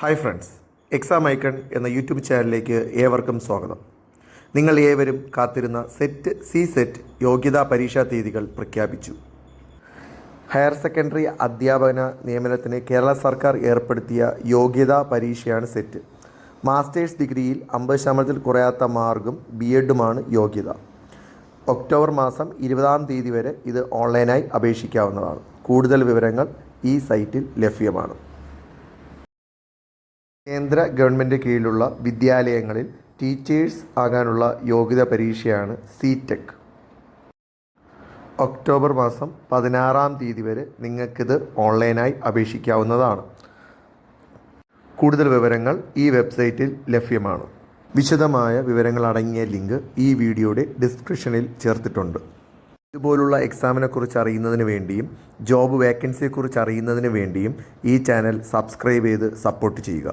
Hi friends exam icon എന്ന YouTube ചാനലിലേക്ക് ഏവർക്കും സ്വാഗതം. നിങ്ങൾ ഏവരും കാത്തിരുന്ന സെറ്റ് സി സെറ്റ് യോഗ്യതാ പരീക്ഷാ തീയതികൾ പ്രഖ്യാപിച്ചു. ഹയർ സെക്കൻഡറി അധ്യാപന നിയമനത്തിന് കേരള സർക്കാർ ഏർപ്പെടുത്തിയ യോഗ്യതാ പരീക്ഷയാണ് സെറ്റ് മാസ്റ്റേഴ്സ് ഡിഗ്രിയിൽ അമ്പത് ശതമാനത്തിൽ കുറയാത്ത മാർക്കും ബി എഡുമാണ് യോഗ്യത. ഒക്ടോബർ മാസം ഇരുപതാം തീയതി വരെ ഇത് ഓൺലൈനായി അപേക്ഷിക്കാവുന്നതാണ്. കൂടുതൽ വിവരങ്ങൾ ഈ സൈറ്റിൽ ലഭ്യമാണ്. കേന്ദ്ര ഗവൺമെന്റ് കീഴിലുള്ള വിദ്യാലയങ്ങളിൽ ടീച്ചേഴ്സ് ആകാനുള്ള യോഗ്യത പരീക്ഷയാണ് സി ടെക് ഒക്ടോബർ മാസം പതിനാറാം തീയതി വരെ നിങ്ങൾക്കിത് ഓൺലൈനായി അപേക്ഷിക്കാവുന്നതാണ്. കൂടുതൽ വിവരങ്ങൾ ഈ വെബ്സൈറ്റിൽ ലഭ്യമാണ്. വിശദമായ വിവരങ്ങൾ അടങ്ങിയ ലിങ്ക് ഈ വീഡിയോയുടെ ഡിസ്ക്രിപ്ഷനിൽ ചേർത്തിട്ടുണ്ട്. ഇതുപോലുള്ള എക്സാമിനെക്കുറിച്ച് അറിയുന്നതിന് വേണ്ടിയും ജോബ് വേക്കൻസിയെക്കുറിച്ച് അറിയുന്നതിന് വേണ്ടിയും ഈ ചാനൽ സബ്സ്ക്രൈബ് ചെയ്ത് സപ്പോർട്ട് ചെയ്യുക.